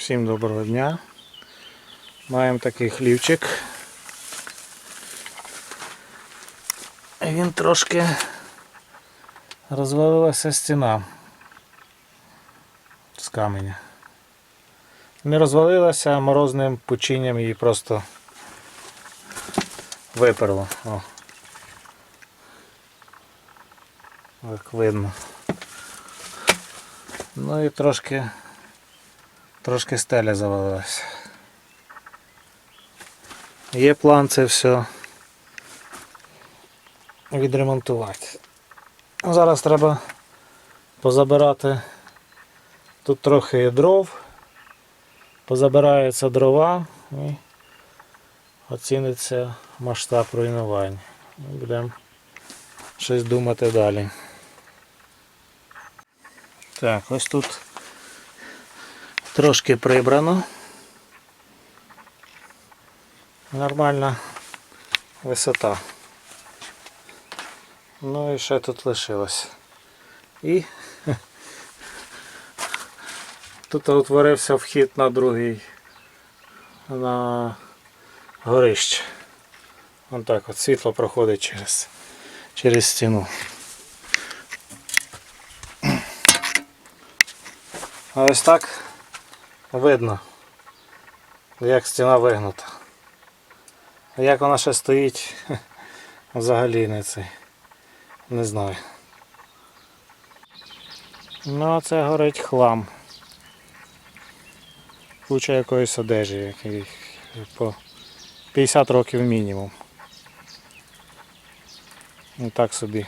Всім доброго дня. Маємо такий хлівчик. Він трошки розвалилася стіна з каменя. Не розвалилася, а морозним пучинням її просто виперло. О. Як видно. Ну і трошки Трошки стеля завалилася. Є план це все відремонтувати. Зараз треба позабирати тут трохи є дров, позабираються дрова і оціниться масштаб руйнувань. Будемо щось думати далі. Так, ось тут трошки прибрано. Нормальна висота. Ну і ще тут лишилось. І тут утворився вхід на другий на горище. Вон так от світло проходить через, через стіну. А ось так видно, як стіна вигнута. Як вона ще стоїть, взагалі не цей. Не знаю. Ну а це горить хлам. Куча якоїсь одежі, який по 50 років мінімум. І так собі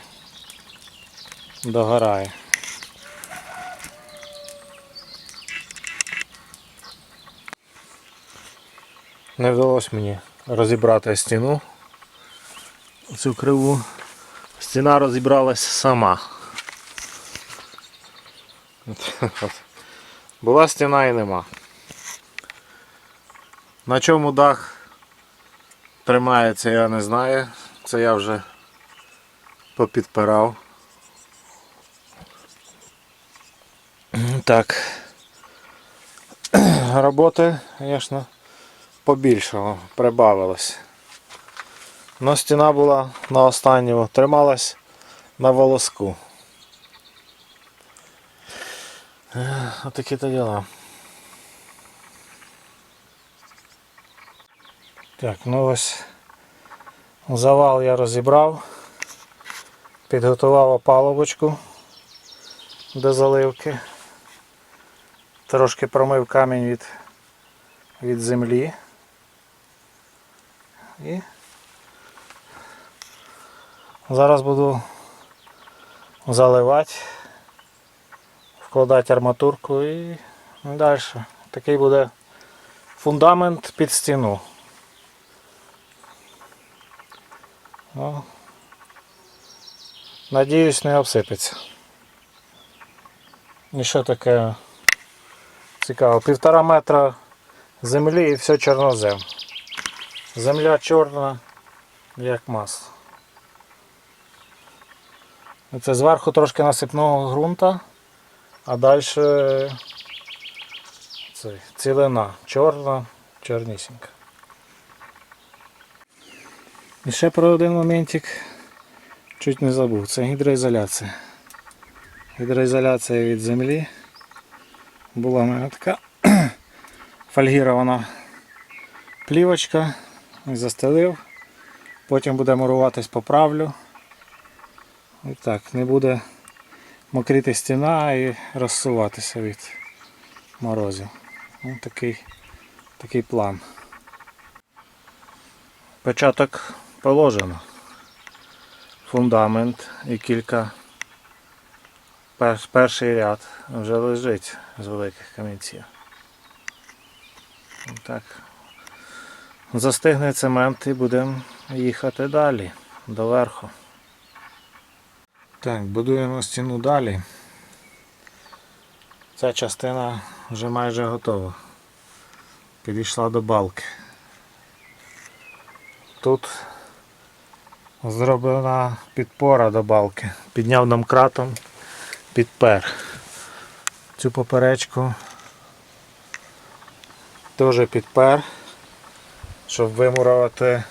догорає. Не вдалося мені розібрати стіну. Цю криву. Стіна розібралась сама. Була стіна і нема. На чому дах тримається, я не знаю. Це я вже попідпирав. Так. Роботи, звісно побільшого прибавилось. Но стіна була на останньому, трималась на волоску. Отакі то діла. Так, ну ось завал я розібрав, підготував опалубочку до заливки, трошки промив камінь від, від землі. І зараз буду заливати, вкладати арматурку і далі. Такий буде фундамент під стіну. Ну, Надіюсь, не обсипеться. І що таке цікаво? Півтора метра землі і все чорнозем. Земля чорна, як масло. Це зверху трошки насипного ґрунта, а далі це цілина чорна, чорнісінька. І ще про один моментик чуть не забув. Це гідроізоляція. Гідроізоляція від землі. Була в мене така фольгірована плівочка. Застелив. Потім буде муруватись, поправлю. І так, не буде мокрити стіна і розсуватися від морозів. Ось такий, такий план. Початок положено. Фундамент і кілька перший ряд вже лежить з великих камінців. Так. Застигне цемент і будемо їхати далі, до верху. Так, будуємо стіну далі. Ця частина вже майже готова. Підійшла до балки. Тут зроблена підпора до балки. Підняв домкратом, підпер. Цю поперечку теж підпер, щоб вимурувати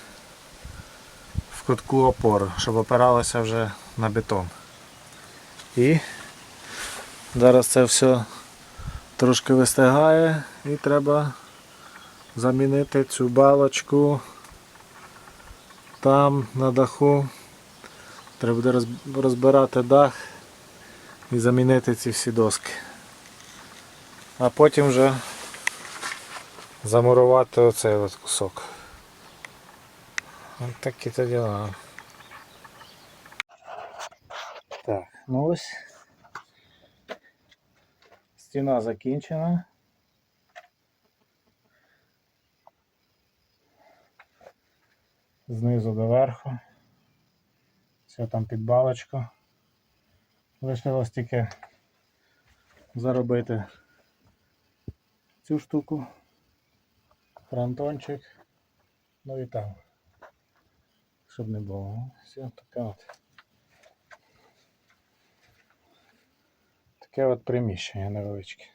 в кутку опору, щоб опиралося вже на бетон. І зараз це все трошки вистигає і треба замінити цю балочку там на даху. Треба буде розбирати дах і замінити ці всі доски. А потім вже замурувати оцей от кусок. Ось такі то діла. Так, ну ось. Стіна закінчена. Знизу до верху. Все там під балочку. Лишилось тільки заробити цю штуку, фронтончик, ну і там, щоб не було. Все така от. Таке от приміщення невеличке.